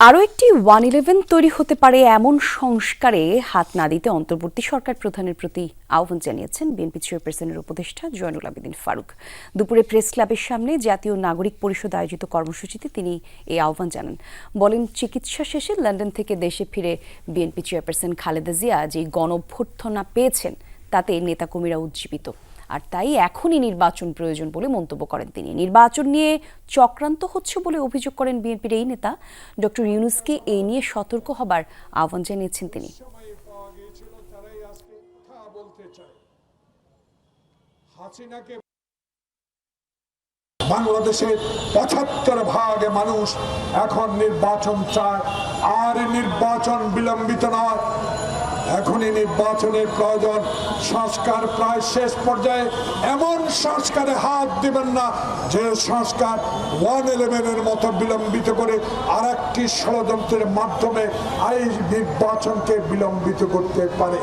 আরও একটি one eleven তৈরি হতে পারে এমন সংস্কারে হাত না দিতে অন্তর্বর্তী সরকার প্রধানের প্রতি আহ্বান জানিয়েছেন বিএনপি চেয়ারপারসনের উপদেষ্টা জয়নুল আবেদিন ফারুক। দুপুরে প্রেস ক্লাবের সামনে জাতীয় নাগরিক পরিষদ আয়োজিত কর্মসূচিতে তিনি এই আহ্বান জানান। বলেন, চিকিৎসা শেষে লন্ডন থেকে দেশে ফিরে বিএনপি চেয়ারপারসন খালেদা জিয়া যে গণভ্যর্থনা পেয়েছেন, তাতে নেতাকর্মীরা উজ্জীবিত। আর তাই এখনই নির্বাচন প্রয়োজন বলে মন্তব্য করেন তিনি। নির্বাচন নিয়ে চক্রান্ত হচ্ছে বলে অভিযোগ করেন বিএনপির এই নেতা। ডক্টর ইউনুসকে এই নিয়ে সতর্ক হবার আহ্বান জানিয়েছেন তিনি। বাংলাদেশের পঁচাত্তর ভাগ মানুষ এখন নির্বাচন চায়। আর নির্বাচন বিলম্বিত নয় এখনই নির্বাচনের প্রয়োজন। সংস্কার প্রায় শেষ পর্যায়ে। এমন সংস্কারে হাত দিবেন না যে সংস্কার ওয়ান ইলেভেনের মতো বিলম্বিত করে আর একটি ষড়যন্ত্রের মাধ্যমে এই নির্বাচনকে বিলম্বিত করতে পারে।